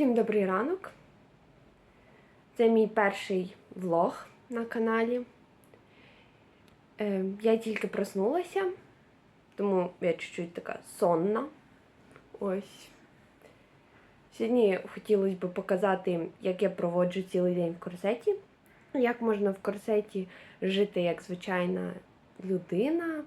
Всім добрий ранок. Це мій перший влог на каналі. Е, я тільки проснулася, тому я чуть-чуть така сонна. Ось. Сьогодні хотілося б показати, як я проводжу цілий день в корсеті. Як можна в корсеті жити як звичайна людина.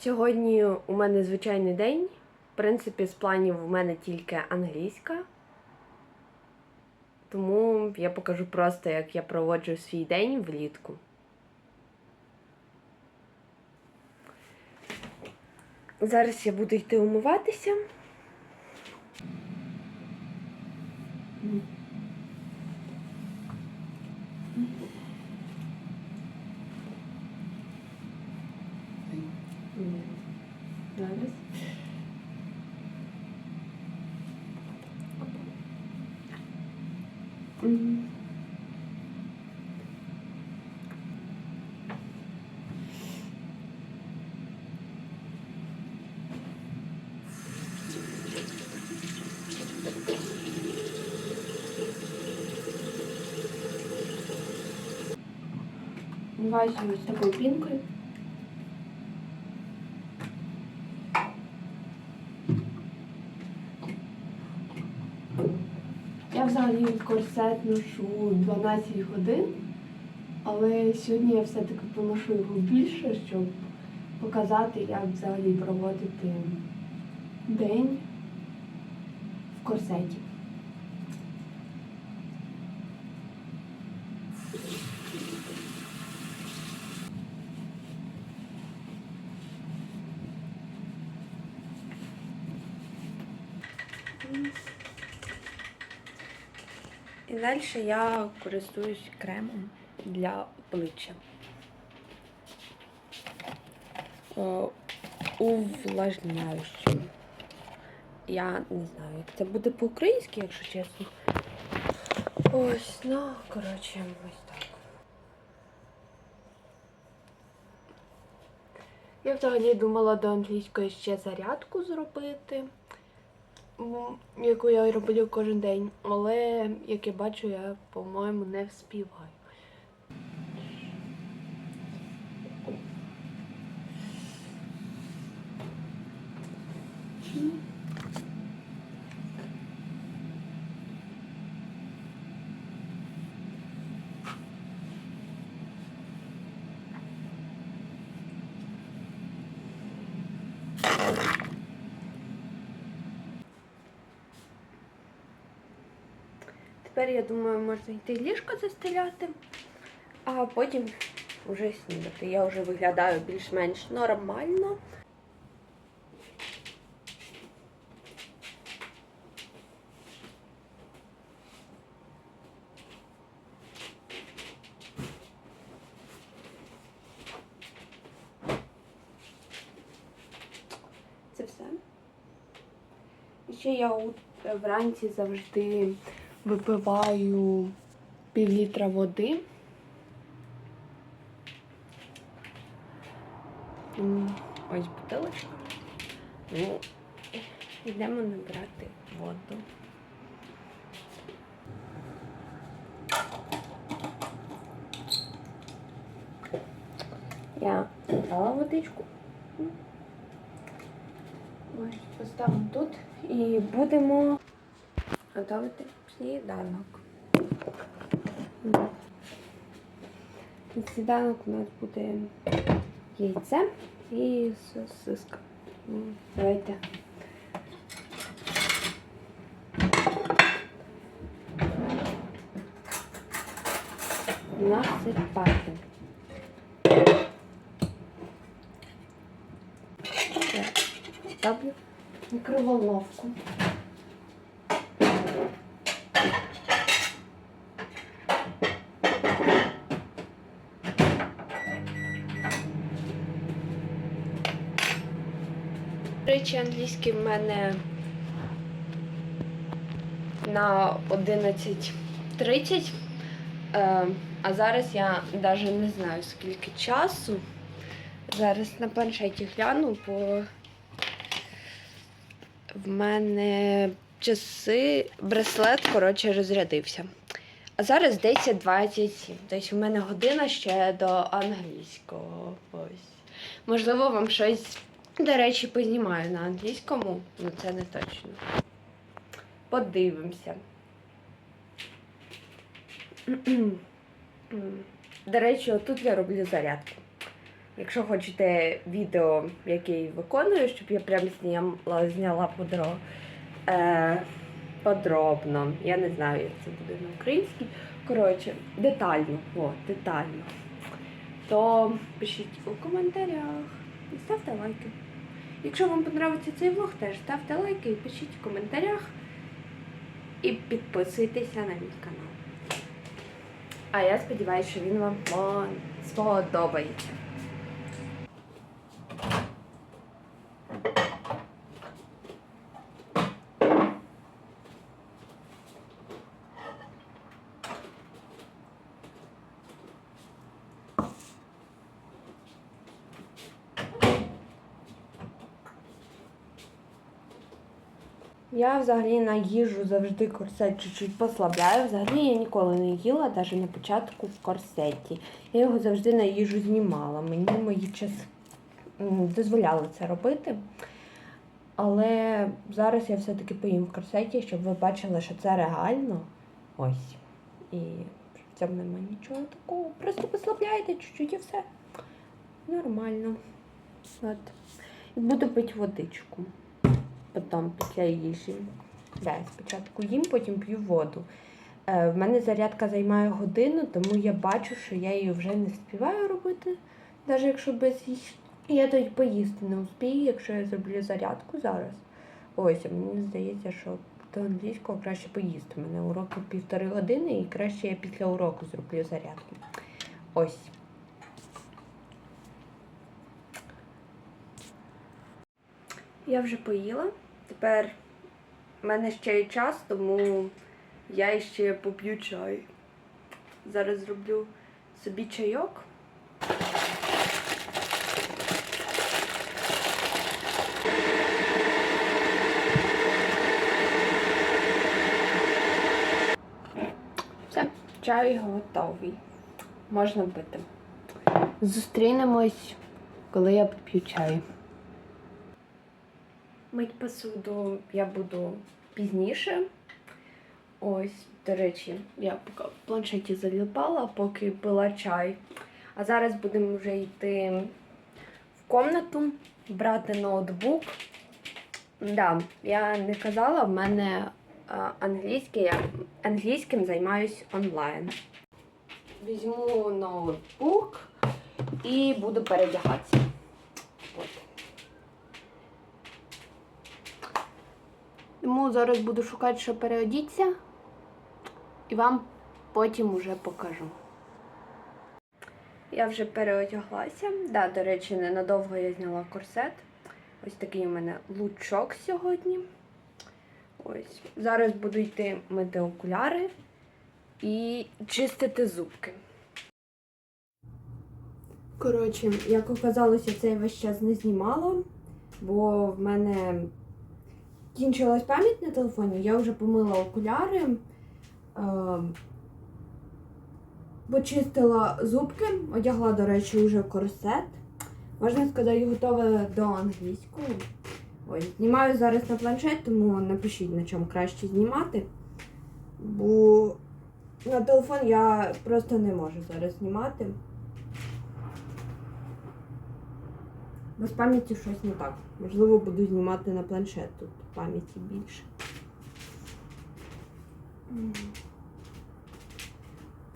Сьогодні у мене звичайний день. В принципі, з планів у мене тільки англійська. Тому я покажу просто, як я проводжу свій день влітку. Зараз я буду йти умиватися. Зараз. Мгм. Миваюся ось такою пінкою. Я взагалі корсет ношу 12 годин, але сьогодні я все-таки поношу його більше, щоб показати, як взагалі проводити день в корсеті. І далі я користуюсь кремом для обличчя. Е, Увлажняючим. Я не знаю, як це буде по-українськи, якщо чесно. Ось, ну, коротше, ось так. Я взагалі думала до англійської ще зарядку зробити, яку я роблю кожен день, але, як я бачу, я, по-моєму, не вспіваю. Тепер, я думаю, можна йти ліжко застеляти, а потім вже снідати. Я вже виглядаю більш-менш нормально. Це все. Ще я вранці завжди випиваю пів літра води. Ось бутилочка. Ну, йдемо набирати воду. Я набрала водичку. Ось поставимо тут і будемо готувати сніданок. На сніданок у нас буде яйце і сосиска. Давайте. Насипати. Ставлю в речі, англійський в мене на 11.30. Е, а зараз я навіть не знаю скільки часу. Зараз на планшеті гляну, бо в мене часи браслет, коротше, розрядився. А зараз 10.27. Тобто у мене година ще до англійського. Ось. Можливо, вам щось, до речі, познімаю на англійському, але це не точно. Подивимося. До речі, отут я роблю зарядку. Якщо хочете відео, яке виконую, щоб я прям зняла, зняла подро, е, подробно. Я не знаю, як це буде на українській. Коротше, детально. О, детально. То пишіть у коментарях і ставте лайки. Якщо вам подобається цей влог, теж ставте лайки пишіть в коментарях. І підписуйтеся на мій канал. А я сподіваюся, що він вам сподобається. Я взагалі на їжу завжди корсет чуть-чуть послабляю. Взагалі я ніколи не їла, навіть на початку в корсеті. Я його завжди на їжу знімала. Мені мої час дозволяли це робити. Але зараз я все-таки поїм в корсеті, щоб ви бачили, що це реально. Ось. І в цьому немає нічого такого. Просто послабляєте чуть-чуть і все. Нормально. От. І буду пити водичку потім після їжі. Да, спочатку їм, потім п'ю воду. Е, в мене зарядка займає годину, тому я бачу, що я її вже не співаю робити, навіть якщо без їжі. Я тоді поїсти не успію, якщо я зроблю зарядку зараз. Ось, а мені здається, що до англійського краще поїсти. У мене уроки півтори години і краще я після уроку зроблю зарядку. Ось. Я вже поїла. Тепер в мене ще є час, тому я ще поп'ю чай. Зараз зроблю собі чайок. Все, чай готовий. Можна пити. Зустрінемось, коли я поп'ю чай. Мить посуду я буду пізніше. Ось, до речі, я поки в планшеті заліпала, поки пила чай. А зараз будемо вже йти в комнату, брати ноутбук. Да, я не казала, в мене англійський, я англійським займаюсь онлайн. Візьму ноутбук і буду передягатися. От. Тому зараз буду шукати, що переодіться, і вам потім уже покажу. Я вже переодяглася. Да, до речі, ненадовго я зняла корсет. Ось такий у мене лучок сьогодні. Ось. Зараз буду йти мити окуляри і чистити зубки. Коротше, як оказалося, це я весь час не знімала, бо в мене кінчилась пам'ять на телефоні, я вже помила окуляри, е, почистила зубки, одягла, до речі, вже корсет. Можна сказати, готова до англійської. Ось, знімаю зараз на планшет, тому напишіть, на чому краще знімати. Бо на телефон я просто не можу зараз знімати. Бо з пам'яті щось не так. Можливо, буду знімати на планшет, тут пам'яті більше.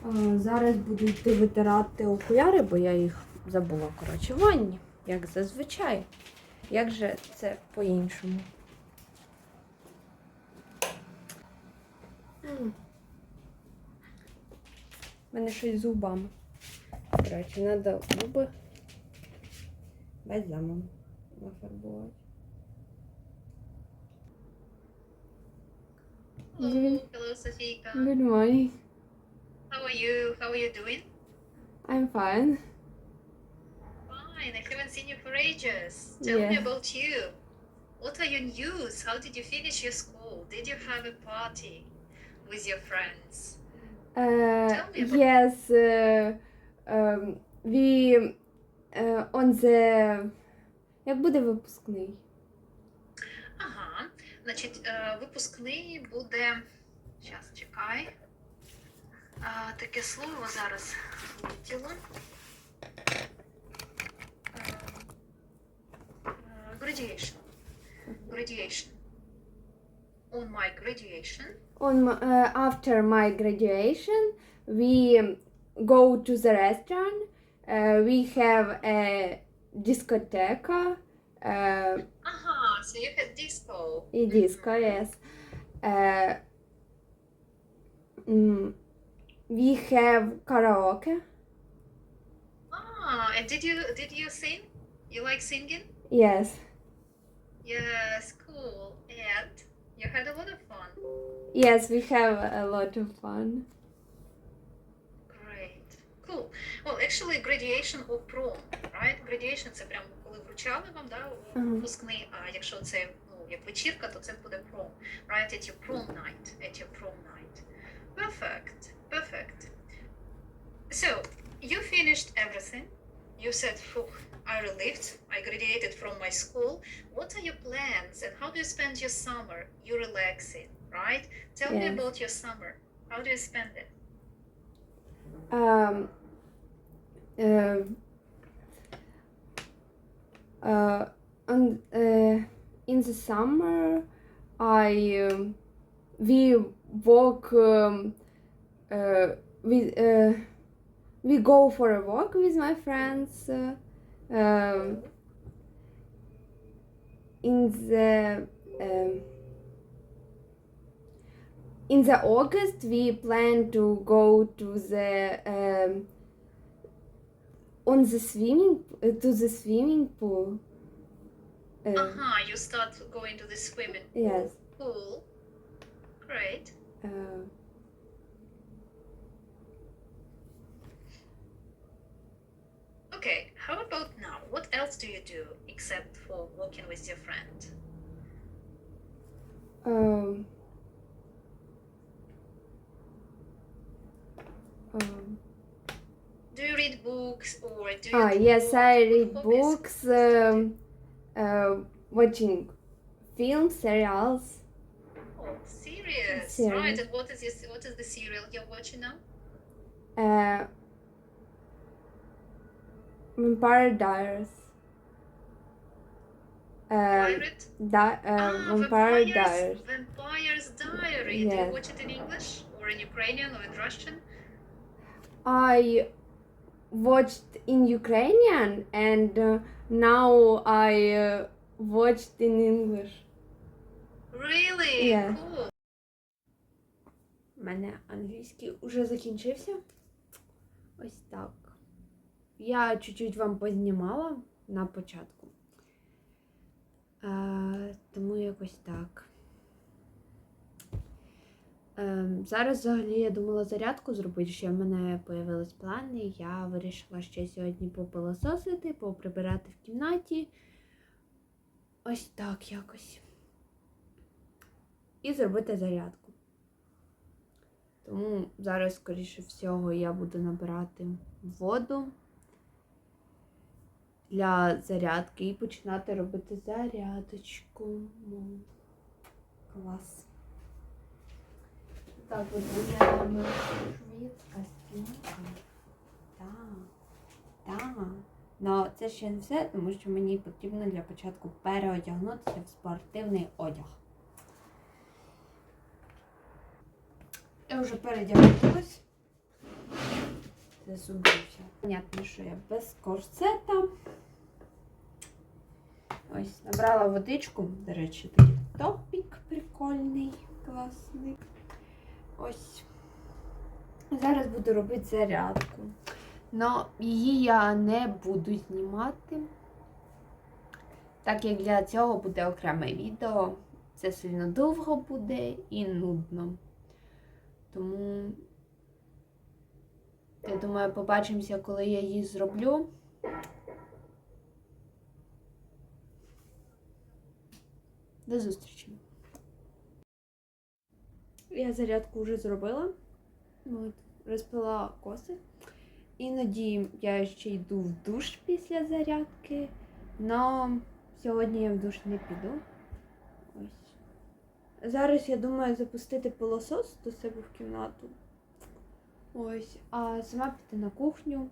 Е, Зараз буду йти витирати окуляри, бо я їх забула, коротше, в ванні, як зазвичай. Як же це по-іншому? У мене щось з зубами. Коротше, треба зуби бальзамом нафарбувати. Hello, hello, Safika. Good morning. How are you? How are you doing? I'm fine. Fine. I haven't seen you for ages. Tell me Yeah. about you. What are your news? How did you finish your school? Did you have a party with your friends? Uh, Tell me about- yes, uh, um, we uh, on the... Як буде випускний? Значить, е, випускний буде. Зараз чекай. Таке слово зараз вилетіло. Е, е, Graduation. Graduation. On my graduation. On my, uh, after my graduation, we go to the restaurant. Uh, we have a discoteca. Uh, Ага, so you had disco. і disco, yes. Uh, mm, we have karaoke. Ah, and did you did you sing? You like singing? Yes. Yes, cool. And you had a lot of fun. Yes, we have a lot of fun. Great. Cool. Well, actually, graduation or prom, right? Graduation це прямо коли вручали вам, да, Ага. випускний, а якщо це ну, як вечірка, то це буде prom, right? At your prom night, at your prom night. Perfect, perfect. So, you finished everything. You said, Phew, I relieved, I graduated from my school. What are your plans and how do you spend your summer? You're relaxing, right? Tell me Yes. about your summer. How do you spend it? Um, uh, uh, on, uh, in the summer, I um, we walk. Um, uh, we uh, we go for a walk with my friends. Uh, um, in the um, in the August we plan to go to the um, on the swimming uh, to the swimming pool. Uh, Uh-huh, you start going to the swimming pool. Yes. Cool. Great. uh, Okay, how about now? What else do you do except for walking with your friend? um, um, Do you read books or do you ah, do yes, I read books, um, uh, watching films, serials. Oh, serious. Right, and what is this, what is the serial you're watching now? Uh, Vampire Diaries. Um, Pirate? di- uh, ah, Vampire Vampire's, Diaries. Vampire's Diary. Do you watch it in English or in Ukrainian or in Russian? I watched in Ukrainian and uh, now I uh, watched in English. Really? Yeah. Cool. У мене англійський уже закінчився. Ось так. Я чуть-чуть вам познімала на початку. Е, тому якось так. Е, зараз взагалі я думала зарядку зробити, ще в мене появились плани. Я вирішила ще сьогодні попилососити, поприбирати в кімнаті. Ось так якось. І зробити зарядку. Тому зараз, скоріше всього, я буду набирати воду для зарядки і починати робити зарядочку. Клас. Так, от виглядає швидка спинка. Так. Так. Ну, це ще не все, тому що мені потрібно для початку переодягнутися в спортивний одяг. Я вже передягнулась. Засумбився. Понятно, що я без корсета. Ось, набрала водичку. До речі, такий топік прикольний, класний. Ось. Зараз буду робити зарядку. Но її я не буду знімати. Так як для цього буде окреме відео. Це сильно довго буде і нудно. Тому я думаю, побачимося, коли я її зроблю. До зустрічі. Я зарядку вже зробила. От, розпила коси. Іноді я ще йду в душ після зарядки. Но сьогодні я в душ не піду. Ось. Зараз я думаю запустити пилосос до себе в кімнату. Ось, а сама піти на кухню,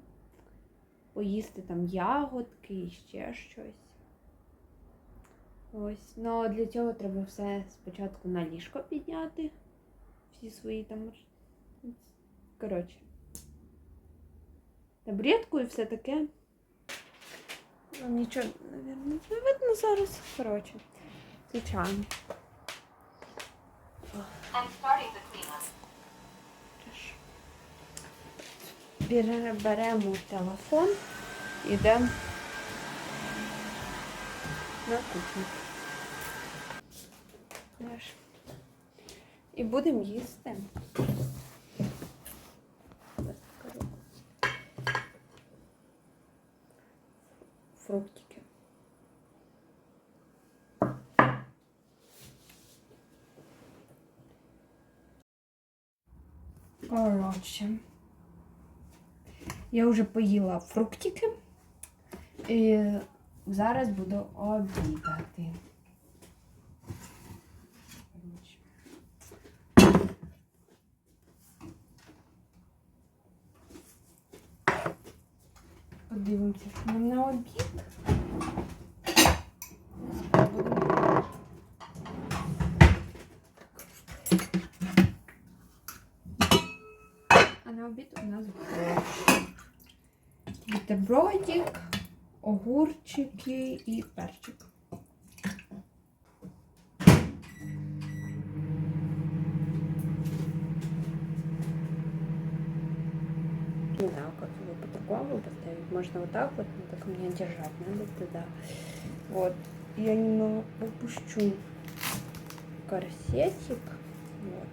поїсти там ягодки і ще щось. Ось, ну для цього треба все спочатку на ліжко підняти. Всі свої там. Коротше. Табуретку і все таке. Вам нічого, мабуть, не видно зараз. Коротше. Звичайно. Беремо телефон, йдемо на кухню. І будемо їсти. Фруктики. Коротше. Я вже поїла фруктики. І зараз буду обідати. Коротше. Подивимося, що нам на обід. А на обід у нас. Бутербродик, огурчики і перчик. Не знаю, как его по-другому. Можно вот так вот, но только мне держать надо туда. Вот. Я немного опущу корсетик. Вот.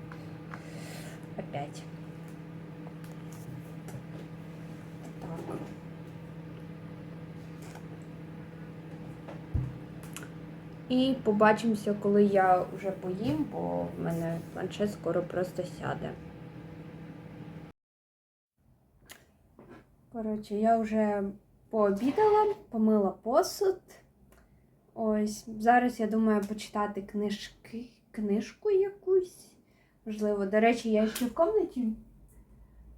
Опять. Так. І побачимося, коли я вже поїм, бо в мене планшет скоро просто сяде. Коротше, я вже пообідала, помила посуд. Ось, зараз я думаю почитати книжки, книжку якусь. Можливо, до речі, я ще в кімнаті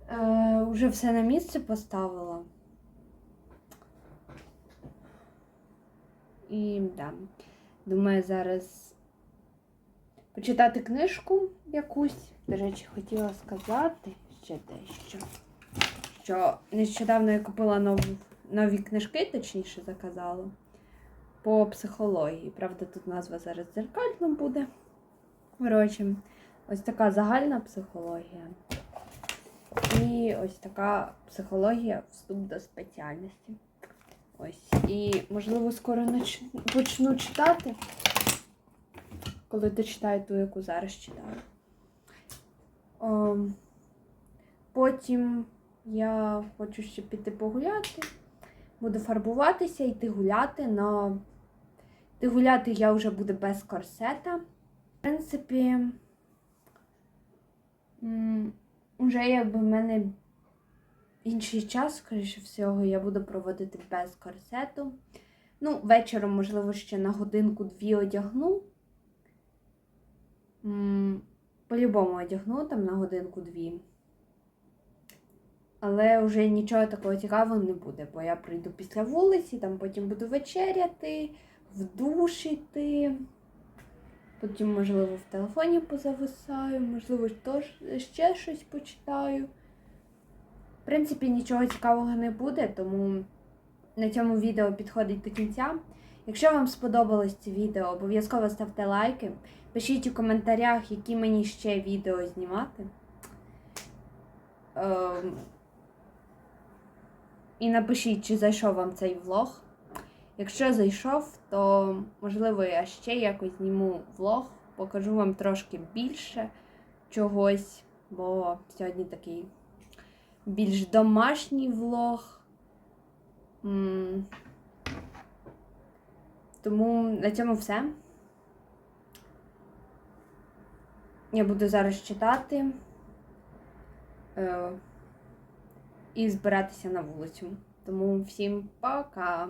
е, вже все на місце поставила. І да, думаю, зараз почитати книжку якусь. До речі, хотіла сказати ще дещо. Що нещодавно я купила нову, нові книжки, точніше заказала, по психології. Правда, тут назва зараз дзеркально буде. Коротше, ось така загальна психологія. І ось така психологія вступ до спеціальності. Ось. І, можливо, скоро почну читати, коли дочитаю ту, яку зараз читаю. Ем, Потім я хочу ще піти погуляти. Буду фарбуватися, йти гуляти, но йти гуляти я вже буду без корсета. В принципі, вже якби в мене інший час, скоріше всього, я буду проводити без корсету. Ну, вечором, можливо, ще на годинку-дві одягну. По-любому одягну там на годинку-дві. Але вже нічого такого цікавого не буде, бо я прийду після вулиці, там потім буду вечеряти, в душ іти. Потім, можливо, в телефоні позависаю, можливо, ще щось почитаю. В принципі, нічого цікавого не буде, тому на цьому відео підходить до кінця. Якщо вам сподобалось це відео, обов'язково ставте лайки. Пишіть у коментарях, які мені ще відео знімати. Ем, І напишіть, чи зайшов вам цей влог. Якщо зайшов, то можливо я ще якось зніму влог, покажу вам трошки більше чогось, бо сьогодні такий більш домашній влог. Тому на цьому все. Я буду зараз читати е, і збиратися на вулицю. Тому всім пока!